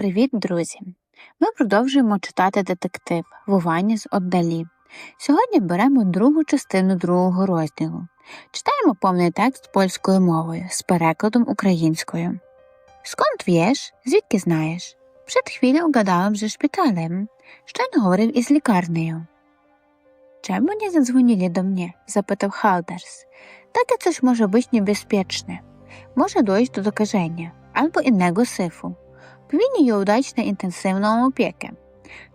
Привіт, друзі! Ми продовжуємо читати детектив Вовані з Отдалі. Сьогодні беремо другу частину другого розділу. Читаємо повний текст польською мовою з перекладом українською. Skąd wiesz? Звідки знаєш? Przed chwilą gadałem ze szpitalem. Щойно говорив із лікарнею. Czemu nie zadzwonili do mnie? zapytał Halders. Takie coś może być niebezpieczne. Może dojść do zakażenia albo innego syfu. Повинні ją dać на інтенсивну опіку.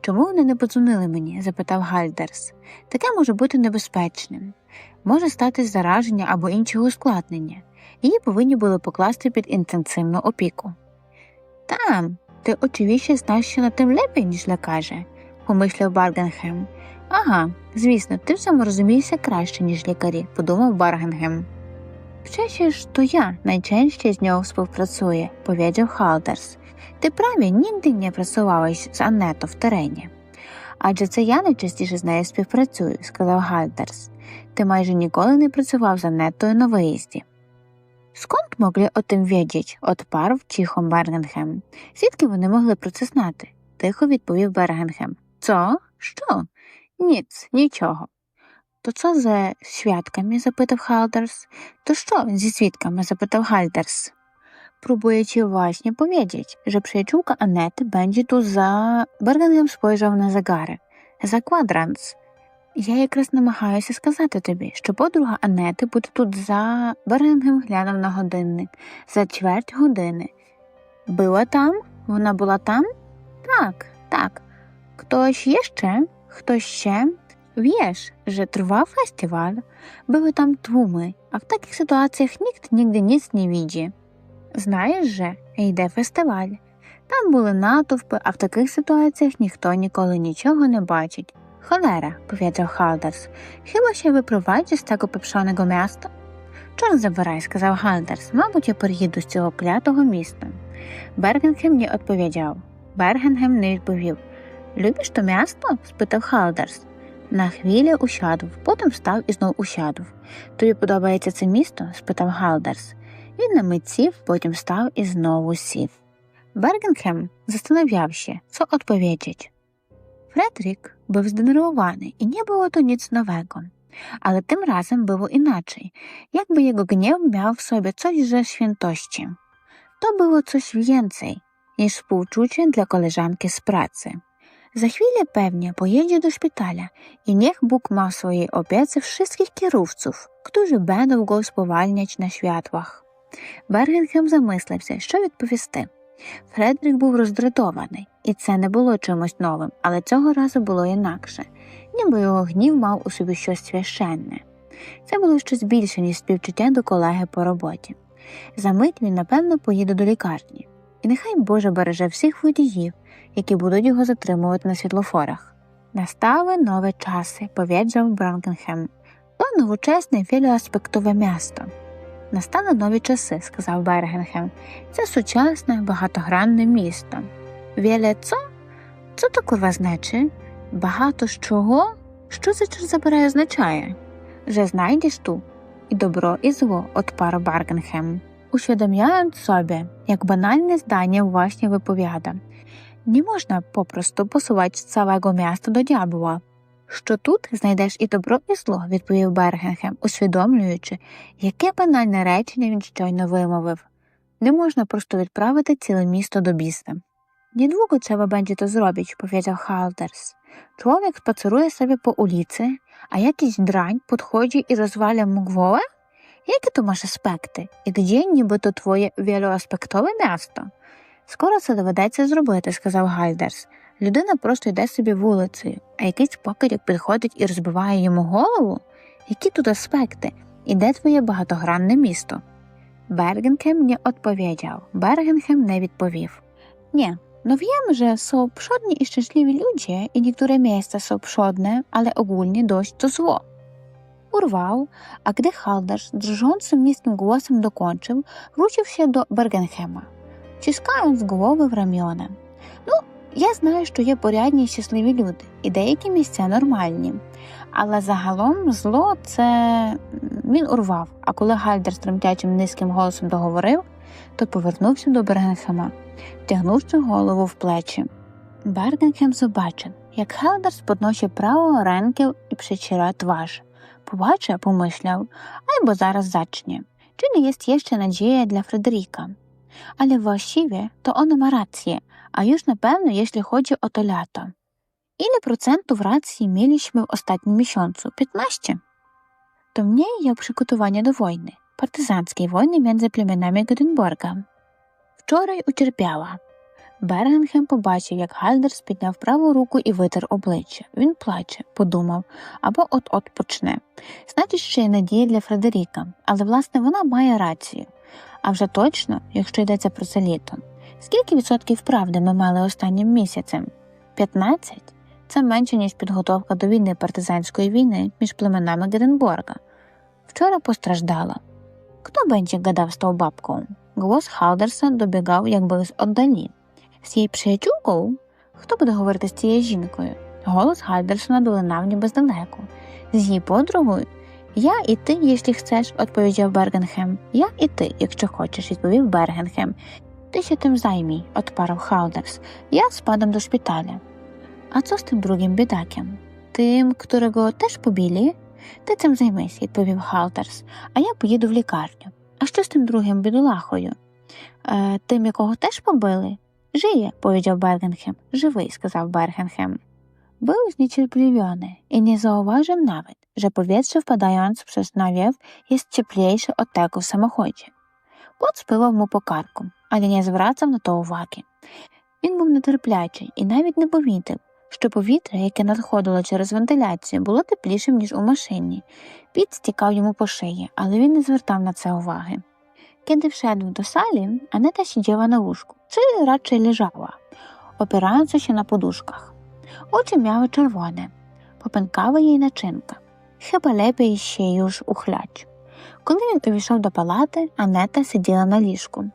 Чому вони не подзвонили мені? запитав Гальдерс. Таке може бути небезпечним. Може статись зараження або іншого ускладнення. Її повинні були покласти під інтенсивну опіку. Там, ти очевидно знаєш, що на тим лепей, ніж лікаже, помисляв Баргенхем. Ага, звісно, ти в цьому розумієшся краще, ніж лікарі, подумав Баргенгем. Przecież to ja najczęściej z nią współpracuję, powiedział Halders. Ти праві ніде не працювałeś з Аннето в терені. Адже це я найчастіше з нею співпрацюю, сказав Гальдерс. Ти майже ніколи не працював з Аннетою на виїзді. Сконт могли о тим wiedzieć, odparł cicho Бергенхем. Звідки вони могли про це знати? тихо відповів Бергенхем. Цо? Що? Ніц, нічого. То co ze świadkami? запитав Халдерс. То що зі свідками? запитав Гальдерс. Próbujecie właśnie powiedzieć, że przyjaciółka Anety będzie tu za... Бергенгем spojrzał на zegarek. За квадранс. Я якраз намагаюся сказати тобі, що подруга Анети буде тут за Бергенгем глянув на годинник. За чверть години. Була там? Вона була там? Так, так. Хтось є ще? Хто ще? Wiesz, że trwa festiwal. Były tam tłumy, a w takich sytuacjach nikt nigdy nic nie widzi. Знаєш же, йде фестиваль. Там були натовпи, а в таких ситуаціях ніхто ніколи нічого не бачить. Cholera, powiedział Halders. Chyba się wyprowadzi z tego pieprzonego miasta? Чорт забирай, сказав Гальдерс. Мабуть, я переїду з цього клятого міста. Бергенгем не відповідав. Бергенгем не відповів. Любиш то місто? спитав Халдерс. На хвилі ущадив, потім встав і знов ущадив. Тобі подобається це місто? спитав Галдерс. Він на мить сів, потім став і знову сів. Бергенхем zastanawiał się, co odpowiedzieć. Fredrik був zdenerwowany i nie było to nic nowego. Ale tym razem było inaczej, jakby jego gniew miał w sobie coś ze świętości. To było coś więcej niż współczucie dla koleżanki z pracy. Za chwilę pewnie pojedzie do szpitala i niech Bóg ma w swojej opiece wszystkich kierowców, którzy będą go spowalniać na światłach. Бергенгем замислився, що відповісти. Фредрік був роздратований, і це не було чимось новим, але цього разу було інакше, ніби його гнів мав у собі щось священне. Це було щось більше, ніж співчуття до колеги по роботі. За мить він, напевно, поїде до лікарні, і нехай Боже береже всіх водіїв, які будуть його затримувати на світлофорах. Настали нові часи, powiedział Бранкенхем. То новочесне вілеаспектове місто. Настали нові часи, сказав Бергенгем. Це сучасне, багатогранне місто. Віле цо? Що то значить? Багато з чого? Що це забирає означає? Że znajdziesz tu і добро, і зло, odparł Баргенхем. Uświadamiając sobie, jak banalne zdanie właśnie wypowiada. Nie można po prostu posuwać całego miasta do diabła. Що тут знайдеш і добро, і зло, відповів Бергенгем, усвідомлюючи, яке банальне речення він щойно вимовив. Не можна просто відправити ціле місто до біса. Będzie to zrobić, powiedział Halders. Człowiek spaceruje sobie po ulicy, a jakiś drań podchodzi i rozwala mu głowę? Jakie to masz aspekty? І gdzie ніби то твоє вілоаспектове місто? Скоро це доведеться зробити, сказав Гальдерс. Людина просто йде собі вулицею, а якийсь покидьок підходить і розбиває йому голову? Які тут аспекти? І де твоє багатогранне місто? Бергенхем не odpowiedział. Бергенхем не відповів. Nie, no wiem, że są przodni i szczęśliwi ludzie i niektóre miejsca są przodne, ale ogólnie dość to. Urwał, a gdy Halders drżącym niskim głosem dokończył, wrócił się do Bergenhema, ciskając głowę w ramiona. No, я знаю, що є порядні і щасливі люди, і деякі місця нормальні. Але загалом зло це він урвав. А коли Гальдер з тремтячим низьким голосом договорив, то повернувся до Бергенхема, втягнувши голову в плечі. Бергенхем побачив, як Хелдерс подносить правого ренків і przeciera twarz. Słuchacza pomyślał, albo zaraz zacznie, czyli jest jeszcze nadzieja dla Fryderyka. Ale właściwie to on ma rację, a już na pewno jeśli chodzi o to lato. Ile procentów racji mieliśmy w ostatnim miesiącu? 15. To mniej jak przygotowanie do wojny, partyzanckiej wojny między plemionami Göteborga. Wczoraj ucierpiała, Бергенхем побачив, як Гальдерс підняв праву руку і витер обличчя. Він плаче, подумав, або от-от почне. Значить, ще є надія для Фредеріка, але власне вона має рацію. А вже точно, якщо йдеться про це літо. Скільки відсотків правди ми мали останнім місяцем? 15? Це менше, ніж підготовка до війни партизанської війни між племенами Геденборга. Вчора постраждала. Хто będzie гадав з того бабкою? Голос Халдерса добігав якби з отдалі. З її приятелькою? Хто буде говорити з цією жінкою? Голос Гальдерсона долинав ніби здалеку. З її подругою? Я і ти, якщо хочеш, відповідав Бергенхем. Я і ти, якщо хочеш, відповів Бергенхем. Ти ще тим займій, odparł Халдерс. Я спадам до шпиталя. А co з тим другим бідаком? Тим, którego теж побілі? Ти цим займись, відповів Халдерс, а я поїду в лікарню. А що з тим другим бідолахою? Е, тим, якого теж побили? Żyje, powiedział Bergenhem. Живий, сказав Бергенхем. Był zniecierpliwiony i nie zauważył nawet, że powietrze wpadając przez nawiew jest cieplejsze od tego w samochodzie. Płot spływał mu karku, ale nie zwracał na to uwagi. Він був нетерплячий і навіть не помітив, що повітря, яке надходило через вентиляцію, було теплішим, ніж у машині. Піт стікав йому по шиї, але він не звертав на це уваги. Kiedy wszedł do sali, Aneta siedziała na łóżku, czy raczej leżała, opierając się na poduszkach. Oczy miały czerwone, popękała jej naczynka. Chyba lepiej się już uchlać. Коли він увійшов до палати, Анета сиділа на ліжку,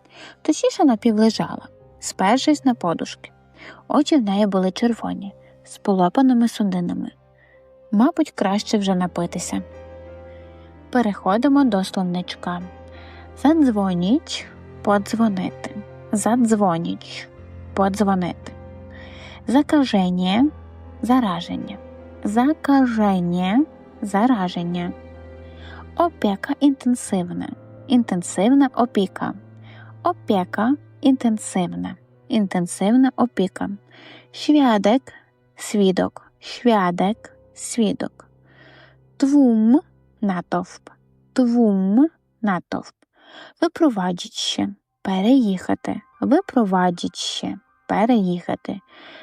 точніше напівлежала, спершись на подушки. Очі в неї були червоні, з полопаними судинами. Мабуть, краще вже напитися. Переходимо до словничка. Задзвоніть, подзвонити. Задзвоніть, подзвонити. Закаження, зараження. Закаження, зараження. Опека інтенсивна. Інтенсивна опіка. Опека інтенсивна. Інтенсивна опіка. Świadek, свідок. Świadek, свідок. Твум, натовп. Твум, натовп. Випровадіть ще. Переїхати. Випровадіть ще. Переїхати.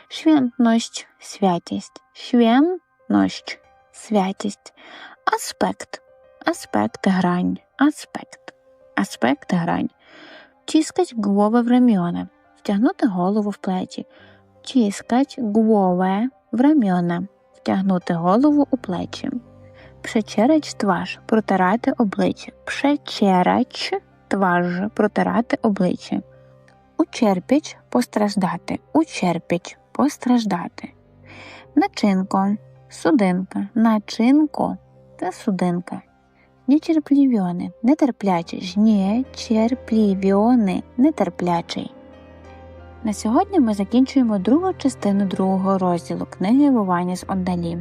Świętność, святість. Świętność, святість. Аспект. Аспект грань. Аспект. Аспект грань. Тискать głowę в раміона. Втягнути голову в плечі. Тискать głowę в раміона. Втягнути голову у плечі. Przecierać twarz, протирати обличчя. Przecierać twarz, протирати обличчя. Ucierpieć, постраждати. Ucierpieć, постраждати. Начинко, судинка. Начинко це судинка. Нечерплівьони, нетерплячий. Жнєчерплівьони, нетерплячий. На сьогодні ми закінчуємо другу частину другого розділу книги Вування з Ондалі.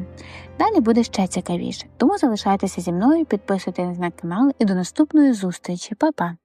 Далі буде ще цікавіше, тому залишайтеся зі мною, підписуйтесь на канал і до наступної зустрічі. Па-па!